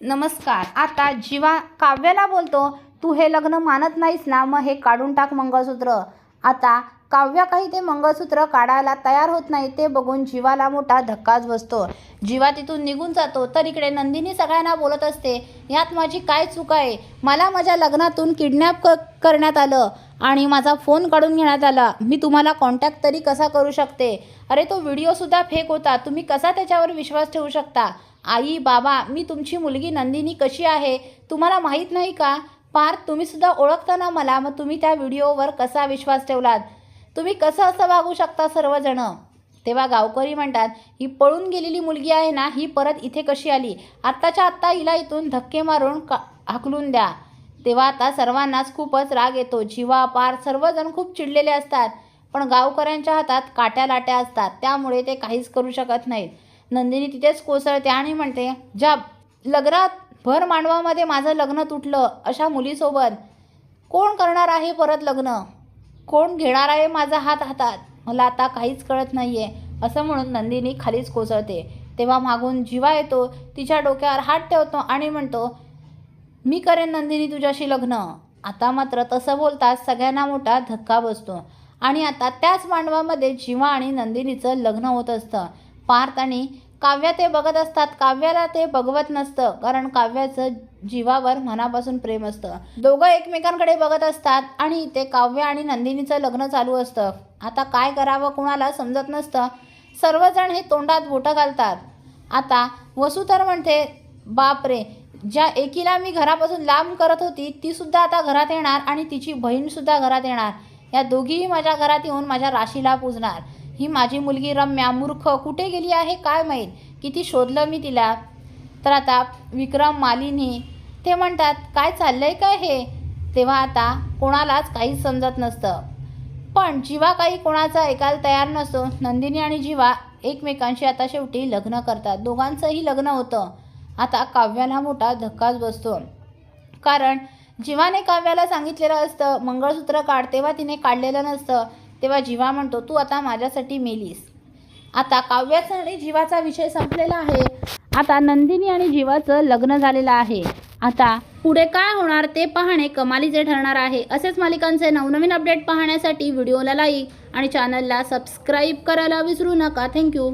नमस्कार. आता जीवा काव्याला बोलतो. तू हे लग्न मानत नाहीस ना मग हे काढून टाक मंगळसूत्र. आता काव्या काही ते मंगळसूत्र काढायला तयार होत नाही ते बघून जीवाला मोठा धक्काच बसतो. जीवा तिथून निघून जातो. तर इकडे नंदिनी सगळ्यांना बोलत असते यात माझी काय चूक आहे? मला माझ्या लग्नातून किडनॅप क करण्यात आलं आणि माझा फोन काढून घेण्यात आला. मी तुम्हाला कॉन्टॅक्ट तरी कसा करू शकते? अरे तो व्हिडिओसुद्धा फेक होता. तुम्ही कसा त्याच्यावर विश्वास ठेवू शकता? आई बाबा मी तुमची मुलगी नंदिनी कशी आहे? तुम्हाला माहीत नाही का? पार्थ तुम्हीसुद्धा ओळखताना ओळखता ना मला मग तुम्ही त्या व्हिडिओवर कसा विश्वास ठेवलात? तुम्ही कसं असं वागू शकता सर्वजणं? तेव्हा गावकरी म्हणतात ही पळून गेलेली मुलगी आहे ना ही परत इथे कशी आली? आत्ताच्या आत्ता हिला इथून धक्के मारून का हाकलून द्या. तेव्हा आता सर्वांनाच खूपच राग येतो. जीवा पार सर्वजण खूप चिडलेले असतात. पण गावकऱ्यांच्या हातात काट्या लाट्या असतात. त्यामुळे ते काहीच करू शकत नाहीत. नंदिनी तिथेच कोसळते आणि म्हणते ज्या लग्नात भर मांडवामध्ये माझं लग्न तुटलं अशा मुलीसोबत. कोण करणार आहे परत लग्न? कोण घेणार आहे माझा हात हातात? मला आता काहीच कळत नाही आहे असं म्हणून नंदिनी खालीच कोसळते. तेव्हा मागून जीवा येतो तिच्या डोक्यावर हात ठेवतो आणि म्हणतो मी करेन नंदिनी तुझ्याशी लग्न. आता मात्र तसं बोलताच सगळ्यांना मोठा धक्का बसतो. आणि आता त्याच मांडवामध्ये जीवा आणि नंदिनीचं लग्न होत असतं. पार्थ आणि काव्या ते बघत असतात. काव्याला ते बघवत नसतं कारण काव्याचं जीवावर मनापासून प्रेम असतं. दोघं एकमेकांकडे बघत असतात आणि ते काव्य आणि नंदिनीचं लग्न चालू असतं. आता काय करावं कोणाला समजत नसतं. सर्वजण हे तोंडात बोटं घालतात. आता वसू तर म्हणते बापरे ज्या एकीला मी घरापासून लांब करत होती तीसुद्धा आता घरात येणार आणि तिची बहीणसुद्धा घरात येणार. या दोघीही माझ्या घरात येऊन माझ्या राशीला पूजणार. ही माझी मुलगी रम्या मूर्ख कुठे गेली आहे काय माहीत? किती शोधलं मी तिला? तर आता विक्रम मालिनी ते म्हणतात काय चाललंय काय हे? तेव्हा आता कोणालाच काहीच समजत नसतं. पण जीवा काही कोणाचा ऐकायला तयार नसतो. नंदिनी आणि जीवा एकमेकांशी आता शेवटी लग्न करतात. दोघांचंही लग्न होतं. आता काव्याला मोठा धक्काच बसतो. कारण जीवाने काव्याला सांगितलेलं असतं मंगळसूत्र काढ. तेव्हा तिने काढलेलं नसतं. तेव्हा जीवा म्हणतो तू आता माझ्यासाठी मेलीस. आता काव्याचा आणि जीवाचा विषय संपलेला आहे. आता नंदिनी आणि जीवाचं लग्न झालेलं आहे. आता पुढे काय होणार ते पाहणे कमालीचे ठरणार आहे. असेच मालिकांचे नवनवीन अपडेट पाहण्यासाठी व्हिडिओला लाईक आणि चॅनलला सबस्क्राईब करायला विसरू नका. थँक्यू.